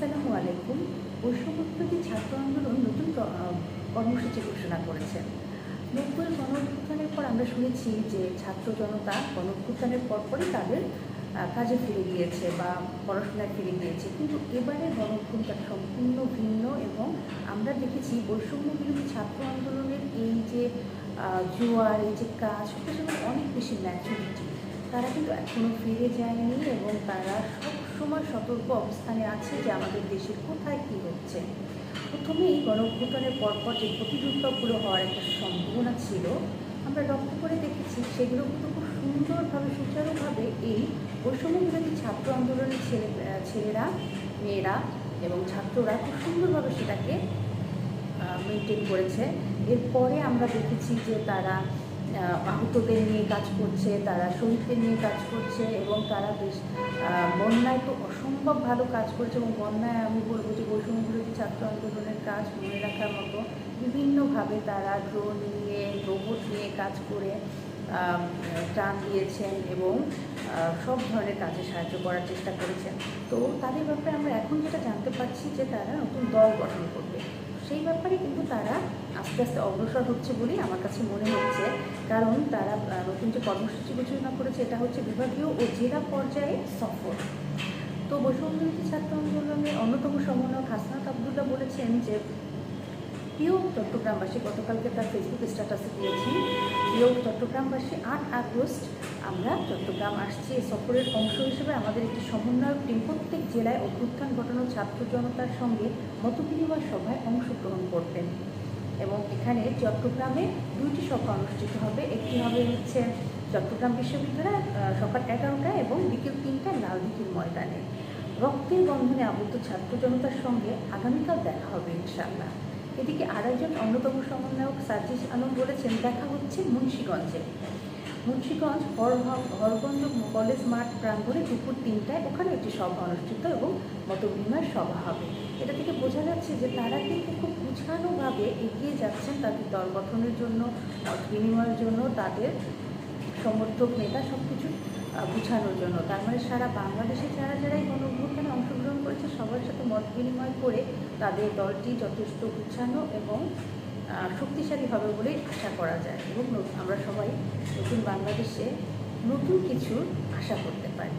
আসসালামু আলাইকুম। বৈষম্যবিরোধী ছাত্র আন্দোলন নতুন কর্মসূচি ঘোষণা করেছেন নব্বই গণঅভ্যুত্থানের পর আমরা শুনেছি যে ছাত্র জনতা গণঅভ্যুত্থানের পরপরই তাদের কাজে ফিরে গিয়েছে বা পড়াশোনায় ফিরে গিয়েছে। কিন্তু এবারে গণঅভ্যুত্থান সম্পূর্ণ ভিন্ন এবং আমরা দেখেছি বৈষম্য বিরোধী ছাত্র আন্দোলনের এই যে জোয়ার, এই যে কাজ সেটা অনেক বেশি ম্যাচুরিটি তারা কিন্তু এখনও ফিরে যায়নি এবং তারা সবসময় সতর্ক অবস্থানে আছে যে আমাদের দেশে কোথায় কী হচ্ছে। প্রথমেই গণঅভ্যুত্থানের পরপর যে প্রতিযোগিতাগুলো হওয়ার একটা সম্ভাবনা ছিল, আমরা লক্ষ্য করে দেখেছি সেগুলো কিন্তু খুব সুন্দরভাবে, সুচারুভাবে এই বৈষম্য ছাত্র আন্দোলনের ছেলে ছেলেরা, মেয়েরা এবং ছাত্ররা খুব সুন্দরভাবে সেটাকে মেনটেন করেছে। এরপরে আমরা দেখেছি যে তারা আহতদের নিয়ে কাজ করছে, তারা শহীদদের নিয়ে কাজ করছে এবং তারা বেশ বন্যায় তো অসম্ভব ভালো কাজ করছে এবং বন্যায় আমি বলব যে বৈষম্য বিরোধী ছাত্র আন্দোলনের কাজ মনে রাখার মতো বিভিন্নভাবে তারা ড্রোন নিয়ে রোবট নিয়ে কাজ করে ত্রাণ দিয়েছেন এবং সব ধরনের কাজে সাহায্য করার চেষ্টা করেছেন। তো তাদের ব্যাপারে আমরা এখন যেটা জানতে পারছি যে তারা নতুন দল গঠন করবে। সেই ব্যাপারে কিন্তু তারা আস্তে আস্তে অগ্রসর হচ্ছে বলেই আমার কাছে মনে হচ্ছে। কারণ তারা নতুন যে কর্মসূচি ঘোষণা করেছে, এটা হচ্ছে বিভাগীয় ও জেলা পর্যায়ে সফর তো বৈষম্যবিরোধী ছাত্র আন্দোলনের অন্যতম সমন্বয়ক হাসনাত আবদুল্লাহ বলেছেন যে, প্রিয় চট্টগ্রামবাসী, গতকালকে তার ফেসবুক স্ট্যাটাসে দিয়েছি প্রিয় চট্টগ্রামবাসী, আট আগস্ট আমরা চট্টগ্রাম আসছি। এই সফরের অংশ হিসেবে আমাদের একটি সমন্বয়ক টিম প্রত্যেক জেলায় অভ্যুত্থান ঘটানো ছাত্র জনতার সঙ্গে মতবিনিময় সভায় অংশগ্রহণ করবেন এবং এখানে চট্টগ্রামে দুইটি সভা অনুষ্ঠিত হবে। একটি হবে হচ্ছে চট্টগ্রাম বিশ্ববিদ্যালয় সকাল এগারোটায় এবং বিকেল তিনটায় লালদিঘির ময়দানে। রক্তের বন্ধনে আবদ্ধ ছাত্র জনতার সঙ্গে আগামীকাল দেখা হবে ইনশাআল্লাহ। এদিকে আরেকজন অন্যতম সমন্বয়ক সাজিস আলম বলেছেন, দেখা হচ্ছে মুন্সীগঞ্জে। মুন্সীগঞ্জ হর- হরগঞ্জ কলেজ মাঠ প্রাঙ্গণে দুপুর তিনটায় ওখানে একটি সভা অনুষ্ঠিত এবং মতবিনিময় সভা হবে। এটা থেকে বোঝা যাচ্ছে যে তারা কিন্তু খুব এগিয়ে যাচ্ছেন তাদের দল গঠনের জন্য, মত বিনিময়ের জন্য, তাদের সমর্থক নেতা সব কিছু গুছানোর জন্য। তার মানে সারা বাংলাদেশে যারা যারাই গণঅভ্যুত্থানে অংশগ্রহণ করেছে, সবার সাথে মত বিনিময় করে তাদের দলটি যথেষ্ট গুছানো এবং শক্তিশালী হবে বলেই আশা করা যায় এবং আমরা সবাই নতুন বাংলাদেশে নতুন কিছু আশা করতে পারি।